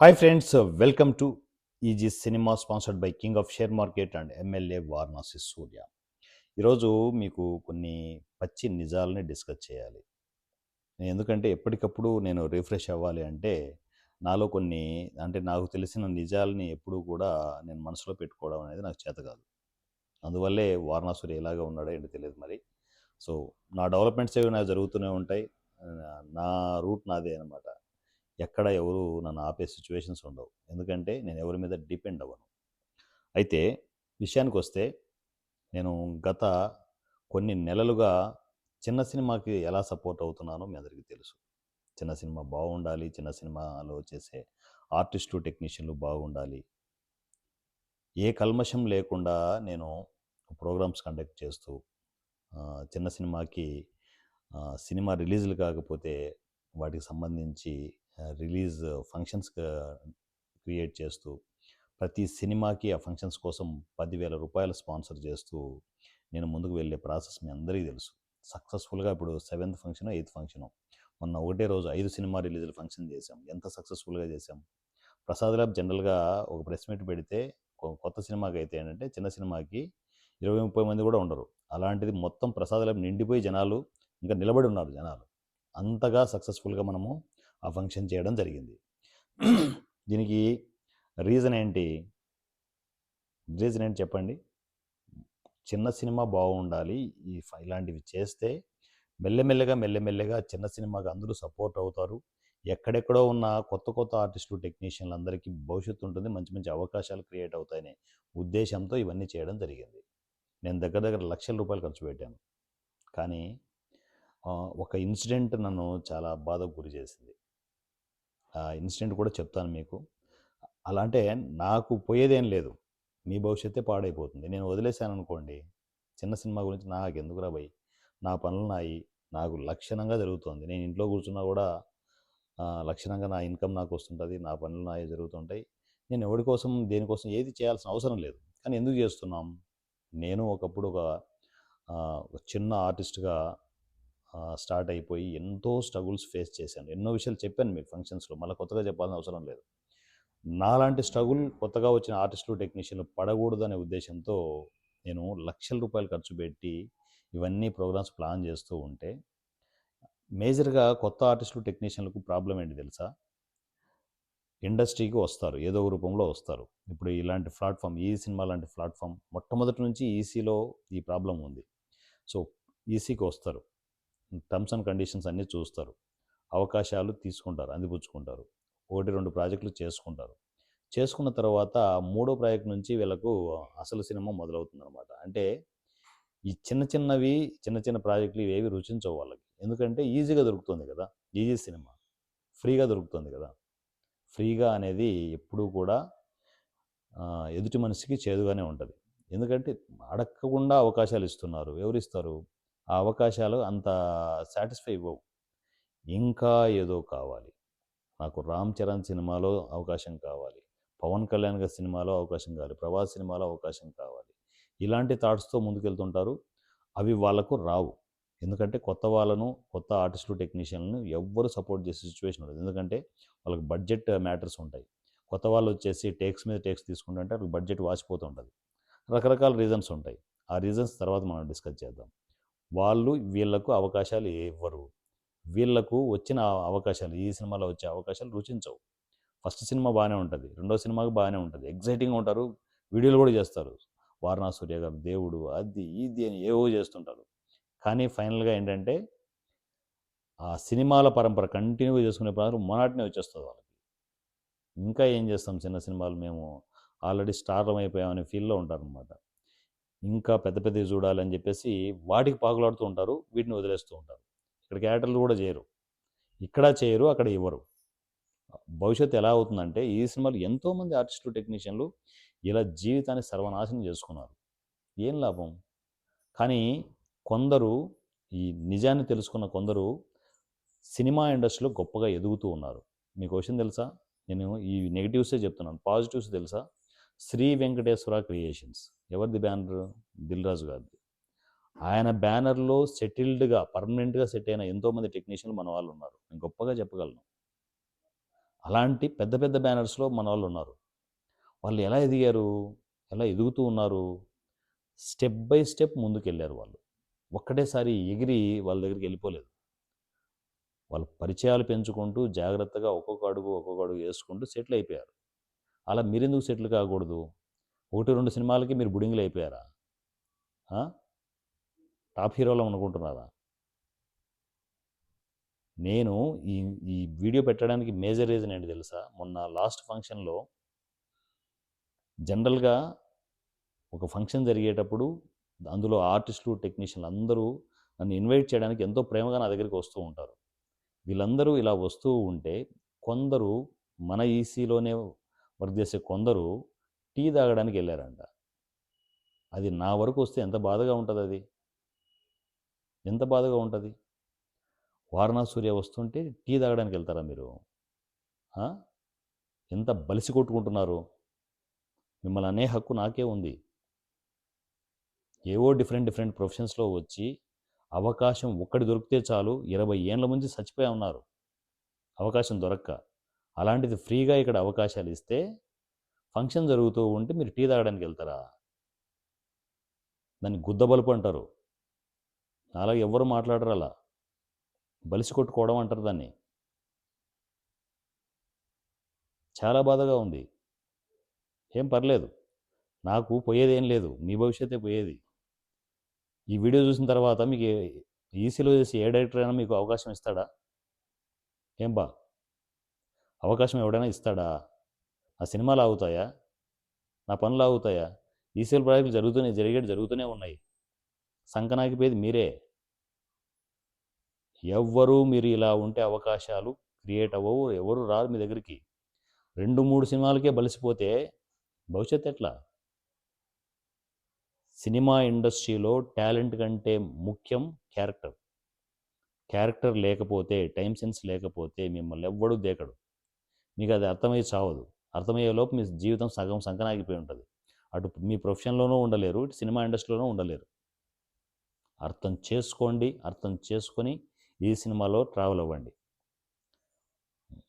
Hi friends welcome to Easy Cinema sponsored by king of share market and MLA Varanasi Surya ఈరోజు మీకు కొన్ని పచ్చి నిజాలని discuss చేయాలి. నేను ఎందుకంటే ఎప్పటికప్పుడు నేను రిఫ్రెష్ అవ్వాలి అంటే నాలో కొన్ని అంటే నాకు తెలిసిన నిజాలని ఎప్పుడూ కూడా నేను మనసులో పెట్టుకోవడం అనేది నాకు చేత కాదు. అందువల్లే వారణాసురి ఎలాగా ఉన్నాడో ఏంటో తెలియదు మరి. సో నా డెవలప్మెంట్స్ ఏవి నాకు జరుగుతూనే ఉంటాయి. నా రూట్ నాదే అనమాట ఎక్కడ ఎవరు నన్ను ఆపే సిచ్యువేషన్స్ ఉండవు. ఎందుకంటే నేను ఎవరి మీద డిపెండ్ అవ్వను. అయితే విషయానికి వస్తే నేను గత కొన్ని నెలలుగా చిన్న సినిమాకి ఎలా సపోర్ట్ అవుతున్నానో మీ అందరికీ తెలుసు. చిన్న సినిమా బాగుండాలి చిన్న సినిమాలో చేసే ఆర్టిస్టు టెక్నీషియన్లు బాగుండాలి. ఏ కల్మషం లేకుండా నేను ప్రోగ్రామ్స్ కండక్ట్ చేస్తూ చిన్న సినిమాకి సినిమా రిలీజ్లు కాకపోతే వాటికి సంబంధించి రిలీజ్ ఫంక్షన్స్ క్రియేట్ చేస్తూ ప్రతి సినిమాకి ఆ ఫంక్షన్స్ కోసం పదివేల రూపాయలు స్పాన్సర్ చేస్తూ నేను ముందుకు వెళ్ళే ప్రాసెస్ మీ అందరికీ తెలుసు. సక్సెస్ఫుల్గా ఇప్పుడు సెవెంత్ ఫంక్షన్ ఎయిత్ ఫంక్షన్. మొన్న ఒకటే రోజు ఐదు సినిమా రిలీజ్లు ఫంక్షన్ చేశాం. ఎంత సక్సెస్ఫుల్గా చేశాం? ప్రసాద్ ల్యాబ్ జనరల్గా ఒక ప్రెస్ మీట్ పెడితే కొత్త సినిమాకి అయితే ఏంటంటే చిన్న సినిమాకి ఇరవై ముప్పై మంది కూడా ఉండరు. అలాంటిది మొత్తం ప్రసాద్ ల్యాబ్ నిండిపోయి జనాలు ఇంకా నిలబడి ఉన్నారు జనాలు. అంతగా సక్సెస్ఫుల్గా మనము ఆ ఫంక్షన్ చేయడం జరిగింది. దీనికి రీజన్ ఏంటి? రీజన్ ఏంటి చెప్పండి? చిన్న సినిమా బాగుండాలి. ఈ ఇలాంటివి చేస్తే మెల్లమెల్లగా మెల్లమెల్లగా చిన్న సినిమాకి అందరూ సపోర్ట్ అవుతారు. ఎక్కడెక్కడో ఉన్న కొత్త కొత్త ఆర్టిస్టులు టెక్నీషియన్లు అందరికీ భవిష్యత్తు ఉంటుంది. మంచి మంచి అవకాశాలు క్రియేట్ అవుతాయనే ఉద్దేశంతో ఇవన్నీ చేయడం జరిగింది. నేను దగ్గర దగ్గర లక్షల రూపాయలు ఖర్చు పెట్టాను. కానీ ఒక ఇన్సిడెంట్ నన్ను చాలా బాధకు గురి చేసింది. ఇన్సిడెంట్ కూడా చెప్తాను మీకు. అలా అంటే నాకు పోయేదేం లేదు. మీ భవిష్యత్తే పాడైపోతుంది. నేను వదిలేశాను అనుకోండి చిన్న సినిమా గురించి నాకు ఎందుకు రాబోయి నా పనులు నాయి నాకు లక్షణంగా జరుగుతుంది. నేను ఇంట్లో కూర్చున్నా కూడా లక్షణంగా నా ఇన్కమ్ నాకు వస్తుంటుంది నా పనులు నాయి జరుగుతుంటాయి. నేను ఎవరి కోసం దేనికోసం ఏది చేయాల్సిన అవసరం లేదు. కానీ ఎందుకు చేస్తున్నాం? నేను ఒకప్పుడు ఒక చిన్న ఆర్టిస్ట్గా స్టార్ట్ అయిపోయి ఎంతో స్ట్రగుల్స్ ఫేస్ చేశాను. ఎన్నో విషయాలు చెప్పాను మీకు ఫంక్షన్స్లో. మళ్ళీ కొత్తగా చెప్పాల్సిన అవసరం లేదు. నాలాంటి స్ట్రగుల్ కొత్తగా వచ్చిన ఆర్టిస్టులు టెక్నీషియన్లు పడకూడదు అనే ఉద్దేశంతో నేను లక్షల రూపాయలు ఖర్చు పెట్టి ఇవన్నీ ప్రోగ్రామ్స్ ప్లాన్ చేస్తూ ఉంటే మేజర్గా కొత్త ఆర్టిస్టులు టెక్నీషియన్లకు ప్రాబ్లం ఏంటి తెలుసా? ఇండస్ట్రీకి వస్తారు. ఏదో ఒక రూపంలో వస్తారు. ఇప్పుడు ఇలాంటి ప్లాట్ఫామ్ ఈ సినిమా లాంటి ప్లాట్ఫామ్ మొట్టమొదటి నుంచి ఈసీలో ఈ ప్రాబ్లం ఉంది. సో ఈసీకి వస్తారు. టర్మ్స్ అండ్ కండిషన్స్ అన్నీ చూస్తారు. అవకాశాలు తీసుకుంటారు అందిపుచ్చుకుంటారు. ఒకటి రెండు ప్రాజెక్టులు చేసుకుంటారు. చేసుకున్న తర్వాత మూడో ప్రాజెక్ట్ నుంచి వీళ్ళకు అసలు సినిమా మొదలవుతుంది అనమాట అంటే ఈ చిన్న చిన్నవి చిన్న చిన్న ప్రాజెక్టులు ఇవేవి రుచించవు వాళ్ళకి. ఎందుకంటే ఈజీగా దొరుకుతుంది కదా ఈజీ సినిమా. ఫ్రీగా దొరుకుతుంది కదా. ఫ్రీగా అనేది ఎప్పుడూ కూడా ఎదుటి మనిషికి చేదుగానే ఉంటుంది. ఎందుకంటే అడగకుండా అవకాశాలు ఇస్తున్నారు. ఎవరిస్తారు ఆ అవకాశాలు అంత సాటిస్ఫై ఇవ్వవు ఇంకా ఏదో కావాలి. నాకు రామ్ చరణ్ సినిమాలో అవకాశం కావాలి. పవన్ కళ్యాణ్ గారి సినిమాలో అవకాశం కావాలి. ప్రభాస్ సినిమాలో అవకాశం కావాలి. ఇలాంటి థాట్స్తో ముందుకెళ్తుంటారు. అవి వాళ్ళకు రావు. ఎందుకంటే కొత్త వాళ్ళను కొత్త ఆర్టిస్టులు టెక్నీషియన్లను ఎవ్వరు సపోర్ట్ చేసే సిచ్యువేషన్ ఉండదు. ఎందుకంటే వాళ్ళకి బడ్జెట్ మ్యాటర్స్ ఉంటాయి. కొత్త వాళ్ళు వచ్చేసి టేక్స్ మీద టేక్స్ తీసుకుంటుంటే వాళ్ళకి బడ్జెట్ వాచిపోతూ ఉంటుంది. రకరకాల రీజన్స్ ఉంటాయి. ఆ రీజన్స్ తర్వాత మనం డిస్కస్ చేద్దాం. వాళ్ళు వీళ్ళకు అవకాశాలు ఇవ్వరు. వీళ్ళకు వచ్చిన అవకాశాలు ఈ సినిమాలో వచ్చే అవకాశాలు రుచించవు. ఫస్ట్ సినిమా బాగానే ఉంటుంది రెండో సినిమాకి బాగానే ఉంటుంది. ఎగ్జైటింగ్గా ఉంటారు వీడియోలు కూడా చేస్తారు. వారణాసూర్య గారు దేవుడు అది ఇది అని ఏవో చేస్తుంటారు. కానీ ఫైనల్గా ఏంటంటే ఆ సినిమాల పరంపర కంటిన్యూగా చేసుకునే పరంపర మొనాటినే వచ్చేస్తుంది వాళ్ళకి. ఇంకా ఏం చేస్తాం చిన్న సినిమాలు మేము? ఆల్రెడీ స్టార్లం అయిపోయామనే ఫీల్లో ఉంటారనమాట ఇంకా పెద్ద పెద్దవి చూడాలని చెప్పేసి వాటికి పాకులాడుతూ ఉంటారు వీటిని వదిలేస్తూ ఉంటారు. ఇక్కడ క్యాటర్లు కూడా చేయరు. ఇక్కడ చేయరు అక్కడ ఇవ్వరు. భవిష్యత్తు ఎలా అవుతుందంటే ఈ సినిమాలు ఎంతోమంది ఆర్టిస్టులు టెక్నీషియన్లు ఇలా జీవితాన్ని సర్వనాశనం చేసుకున్నారు. ఏం లాభం? కానీ కొందరు ఈ నిజాన్ని తెలుసుకున్న కొందరు సినిమా ఇండస్ట్రీలో గొప్పగా ఎదుగుతూ ఉన్నారు. మీకు విషయం తెలుసా? నేను ఈ నెగిటివ్సే చెప్తున్నాను పాజిటివ్స్ తెలుసా? శ్రీ వెంకటేశ్వర క్రియేషన్స్. ఎవరిది బ్యానర్? దిల్ రాజు గారిది. ఆయన బ్యానర్లో సెటిల్డ్గా పర్మనెంట్గా సెట్ అయిన ఎంతోమంది టెక్నీషియన్లు మన వాళ్ళు ఉన్నారు. నేను గొప్పగా చెప్పగలను. అలాంటి పెద్ద పెద్ద బ్యానర్స్లో మన వాళ్ళు ఉన్నారు. వాళ్ళు ఎలా ఎదిగారు? ఎలా ఎదుగుతూ ఉన్నారు? స్టెప్ బై స్టెప్ ముందుకెళ్ళారు వాళ్ళు. ఒక్కటేసారి ఎగిరి వాళ్ళ దగ్గరికి వెళ్ళిపోలేదు. వాళ్ళ పరిచయాలు పెంచుకుంటూ జాగ్రత్తగా ఒక్కొక్క అడుగు ఒక్కొక్క అడుగు వేసుకుంటూ సెటిల్ అయిపోయారు. అలా మీరెందుకు సెటిల్ కాకూడదు? ఒకటి రెండు సినిమాలకి మీరు బుడింగ్లు అయిపోయారా టాప్ హీరోలో అనుకుంటున్నారా? నేను ఈ ఈ వీడియో పెట్టడానికి మేజర్ రీజన్ ఏంటి తెలుసా? మొన్న లాస్ట్ ఫంక్షన్లో జనరల్గా ఒక ఫంక్షన్ జరిగేటప్పుడు అందులో ఆర్టిస్టులు టెక్నీషియన్లు అందరూ నన్ను ఇన్వైట్ చేయడానికి ఎంతో ప్రేమగా నా దగ్గరికి వస్తూ ఉంటారు. వీళ్ళందరూ ఇలా వస్తూ ఉంటే కొందరు మన ఈసీలోనే వర్క్ చేసే కొందరు టీ తాగడానికి వెళ్ళారంట. అది నా వరకు వస్తే ఎంత బాధగా ఉంటుంది అది? ఎంత బాధగా ఉంటుంది? వారణా సూర్య వస్తుంటే టీ తాగడానికి వెళ్తారా మీరు? ఎంత బలిసి కొట్టుకుంటున్నారు? మిమ్మల్ని అనే హక్కు నాకే ఉంది. ఏవో డిఫరెంట్ డిఫరెంట్ ప్రొఫెషన్స్లో వచ్చి అవకాశం ఒక్కటి దొరికితే చాలు ఇరవై ఏండ్ల ముందు చచ్చిపోయి ఉన్నారు. అవకాశం దొరక్క. అలాంటిది ఫ్రీగా ఇక్కడ అవకాశాలు ఇస్తే ఫంక్షన్ జరుగుతూ ఉంటే మీరు టీ తాగడానికి వెళ్తారా? దాన్ని గుద్దబలుపు అంటారు. అలా ఎవ్వరు మాట్లాడరు అలా. బలిసి కొట్టుకోవడం అంటారు దాన్ని. చాలా బాధగా ఉంది. ఏం పర్లేదు. నాకు పోయేది ఏం లేదు. మీ భవిష్యత్తే పోయేది. ఈ వీడియో చూసిన తర్వాత మీకు ఈసీలో చేసి ఏ డైరెక్టర్ అయినా మీకు అవకాశం ఇస్తాడా? ఏం బా అవకాశం ఎవడైనా ఇస్తాడా? ఆ సినిమాలు ఆగుతాయా? నా పనులు ఆగుతాయా? ఈసీఎల్ ప్రాజెక్టులు జరుగుతూనే జరిగేటి జరుగుతూనే ఉన్నాయి. సంకనాకిపోయేది మీరే. ఎవ్వరూ మీరు ఇలా ఉంటే అవకాశాలు క్రియేట్ అవ్వవు ఎవరు రారు మీ దగ్గరికి. రెండు మూడు సినిమాలకే బలిసిపోతే భవిష్యత్ ఎట్లా? సినిమా ఇండస్ట్రీలో టాలెంట్ కంటే ముఖ్యం క్యారెక్టర్. క్యారెక్టర్ లేకపోతే టైం సెన్స్ లేకపోతే మిమ్మల్ని ఎవ్వడూ దేకడు. మీకు అది అర్థమయ్యి చావదు. అర్థమయ్యే లోపు మీ జీవితం సగం సంకనాగిపోయి ఉంటుంది. అటు మీ ప్రొఫెషన్లోనూ ఉండలేరు ఇటు సినిమా ఇండస్ట్రీలోనూ ఉండలేరు. అర్థం చేసుకోండి అర్థం చేసుకొని ఈ సినిమాలో ట్రావెల్ అవ్వండి.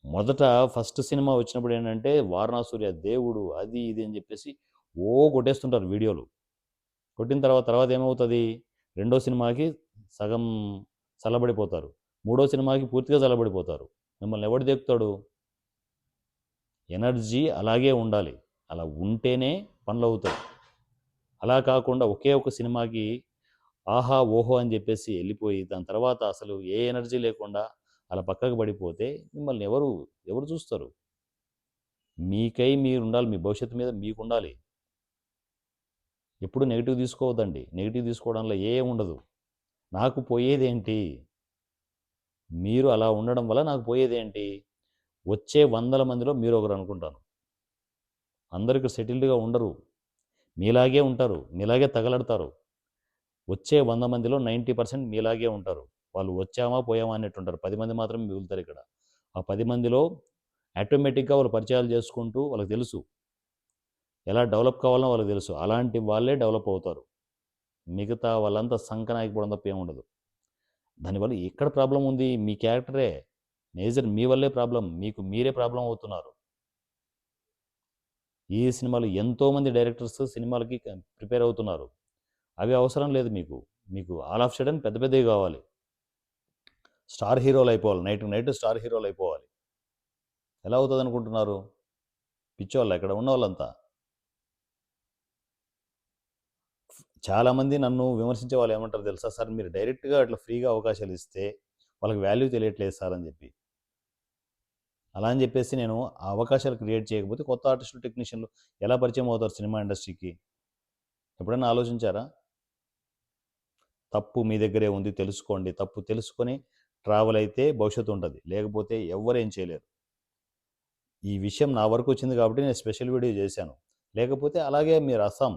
మొదట ఫస్ట్ సినిమా వచ్చినప్పుడు ఏంటంటే వారణాసూర్య దేవుడు అది ఇది అని చెప్పేసి ఓ కొట్టేస్తుంటారు వీడియోలు. కొట్టిన తర్వాత తర్వాత ఏమవుతుంది? రెండో సినిమాకి సగం చల్లబడిపోతారు. మూడో సినిమాకి పూర్తిగా చల్లబడిపోతారు. మిమ్మల్ని ఎవడు దేకుతాడు? ఎనర్జీ అలాగే ఉండాలి. అలా ఉంటేనే పనులు అవుతాయి. అలా కాకుండా ఒకే ఒక సినిమాకి ఆహా ఓహో అని చెప్పేసి వెళ్ళిపోయి దాని తర్వాత అసలు ఏ ఎనర్జీ లేకుండా అలా పక్కకు పడిపోతే మిమ్మల్ని ఎవరు ఎవరు చూస్తారు? మీకై మీరు ఉండాలి మీ భవిష్యత్తు మీద మీకు ఉండాలి ఎప్పుడు నెగిటివ్ తీసుకోవద్దండి. నెగిటివ్ తీసుకోవడంలో ఏం ఉండదు. నాకు పోయేదేంటి? మీరు అలా ఉండడం వల్ల నాకు పోయేదేంటి? వచ్చే వందల మందిలో మీరు ఒకరు అనుకుంటాను. అందరికి సెటిల్డ్గా ఉండరు. మీలాగే ఉంటారు. మీలాగే తగలడతారు. వచ్చే వంద మందిలో నైంటీ పర్సెంట్ మీలాగే ఉంటారు. వాళ్ళు వచ్చామా పోయామా అన్నట్టు ఉంటారు పది మంది మాత్రమే మిగులుతారు ఇక్కడ. ఆ పది మందిలో ఆటోమేటిక్గా వాళ్ళు పరిచయాలు చేసుకుంటూ వాళ్ళకి తెలుసు. ఎలా డెవలప్ కావాలో వాళ్ళకి తెలుసు. అలాంటి వాళ్ళే డెవలప్ అవుతారు. మిగతా వాళ్ళంతా సంకనాయకపోవడం తప్ప ఏం ఉండదు. దానివల్ల ఎక్కడ ప్రాబ్లం ఉంది? మీ క్యారెక్టరే మేజర్ మీ వల్లే ప్రాబ్లం మీకు మీరే ప్రాబ్లం అవుతున్నారు. ఈ సినిమాలు ఎంతోమంది డైరెక్టర్స్ సినిమాలకి ప్రిపేర్ అవుతున్నారు. అవి అవసరం లేదు మీకు. మీకు ఆల్ ఆఫ్ సడన్ పెద్ద పెద్దవి కావాలి. స్టార్ హీరోలు అయిపోవాలి. నైట్ నైట్ స్టార్ హీరోలు అయిపోవాలి. ఎలా అవుతుంది అనుకుంటున్నారు పిచ్చోళ్ళు ఇక్కడ ఉన్న వాళ్ళంతా చాలామంది నన్ను విమర్శించే వాళ్ళు ఏమంటారు తెలుసా? సార్ మీరు డైరెక్ట్గా అట్లా ఫ్రీగా అవకాశాలు ఇస్తే వాళ్ళకి వాల్యూ తెలియట్లేదు సార్ అని చెప్పి. అలా అని చెప్పేసి నేను ఆ అవకాశాలు క్రియేట్ చేయకపోతే కొత్త ఆర్టిస్టులు టెక్నీషియన్లు ఎలా పరిచయం అవుతారు సినిమా ఇండస్ట్రీకి? ఎప్పుడైనా ఆలోచించారా? తప్పు మీ దగ్గరే ఉంది తెలుసుకోండి. తప్పు తెలుసుకొని ట్రావెల్ అయితే భవిష్యత్తు ఉంటుంది. లేకపోతే ఎవరేం చేయలేరు. ఈ విషయం నా వరకు వచ్చింది కాబట్టి నేను స్పెషల్ వీడియో చేశాను. లేకపోతే అలాగే మీరు అస్సాం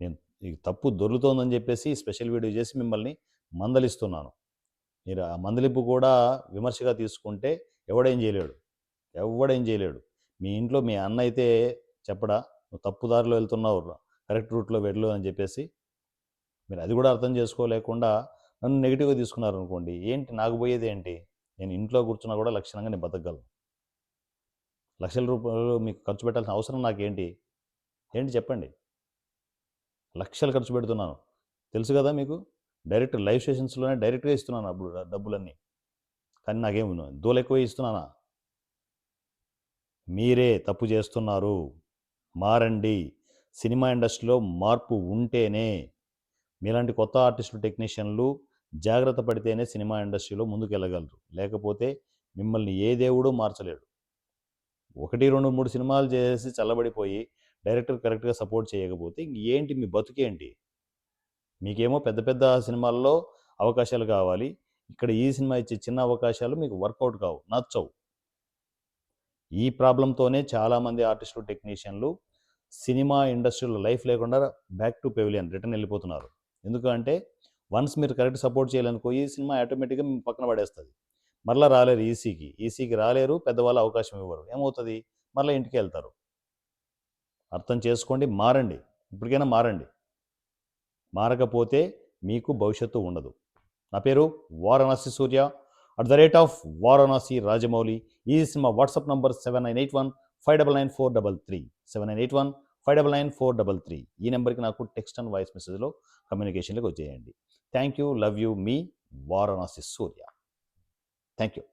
నేను ఈ తప్పు దొరుకుతోందని చెప్పేసి స్పెషల్ వీడియో చేసి మిమ్మల్ని మందలిస్తున్నాను. మీరు ఆ మందలింపు కూడా విమర్శగా తీసుకుంటే ఎవడేం చేయలేడు. ఎవడేం చేయలేడు. మీ ఇంట్లో మీ అన్న అయితే చెప్పడా నువ్వు తప్పు దారిలో వెళ్తున్నావు కరెక్ట్ రూట్లో వెళ్ళు అని చెప్పేసి మీరు అది కూడా అర్థం చేసుకోలేకుండా నన్ను నెగిటివ్గా తీసుకున్నారు అనుకోండి ఏంటి నాకు పోయేది ఏంటి? నేను ఇంట్లో కూర్చున్నా కూడా లక్షణంగా నేను బతకగలను. లక్షల రూపాయలు మీకు ఖర్చు పెట్టాల్సిన అవసరం నాకేంటి? ఏంటి చెప్పండి. లక్షలు ఖర్చు పెడుతున్నాను. తెలుసు కదా మీకు? డైరెక్ట్ లైవ్ స్టేషన్స్లోనే డైరెక్ట్గా ఇస్తున్నాను అప్పుడు డబ్బులన్నీ. కానీ నాకేం దూలు ఎక్కువ ఇస్తున్నానా? మీరే తప్పు చేస్తున్నారు. మారండి. సినిమా ఇండస్ట్రీలో మార్పు ఉంటేనే మీలాంటి కొత్త ఆర్టిస్టులు టెక్నీషియన్లు జాగ్రత్త పడితేనే సినిమా ఇండస్ట్రీలో ముందుకు వెళ్ళగలరు లేకపోతే మిమ్మల్ని ఏ దేవుడు మార్చలేడు. ఒకటి రెండు మూడు సినిమాలు చేసి చల్లబడిపోయి డైరెక్టర్ కరెక్ట్గా సపోర్ట్ చేయకపోతే ఇంక ఏంటి మీ బతుకేంటి? మీకేమో పెద్ద పెద్ద సినిమాల్లో అవకాశాలు కావాలి. ఇక్కడ ఈ సినిమా ఇచ్చే చిన్న అవకాశాలు మీకు వర్కౌట్ కావు నచ్చవు. ఈ ప్రాబ్లంతోనే చాలామంది ఆర్టిస్టులు టెక్నీషియన్లు సినిమా ఇండస్ట్రీలో లైఫ్ లేకుండా బ్యాక్ టు పెవిలియన్ రిటర్న్ వెళ్ళిపోతున్నారు. ఎందుకంటే వన్స్ మీరు కరెక్ట్ సపోర్ట్ చేయాలనుకో ఈ సినిమా ఆటోమేటిక్గా మేము పక్కన పడేస్తుంది. మరలా రాలేరు ఈసీకి. ఈసీకి రాలేరు పెద్దవాళ్ళు అవకాశం ఇవ్వరు. ఏమవుతుంది? మరలా ఇంటికి వెళ్తారు. అర్థం చేసుకోండి మారండి. ఇప్పటికైనా మారండి. మారకపోతే మీకు భవిష్యత్తు ఉండదు. నా పేరు Varanasi Surya. At the rate of Varanasi Rajamouli ఈ cinema WhatsApp number seven nine eight one five double nine four double three seven nine eight one five double nine four double three. ఈ నెంబర్కి నాకు text and voice మెసేజ్లో కమ్యూనికేషన్లోకి వచ్చేయండి. Thank you love you మీ వారణాసి సూర్య. Thank you.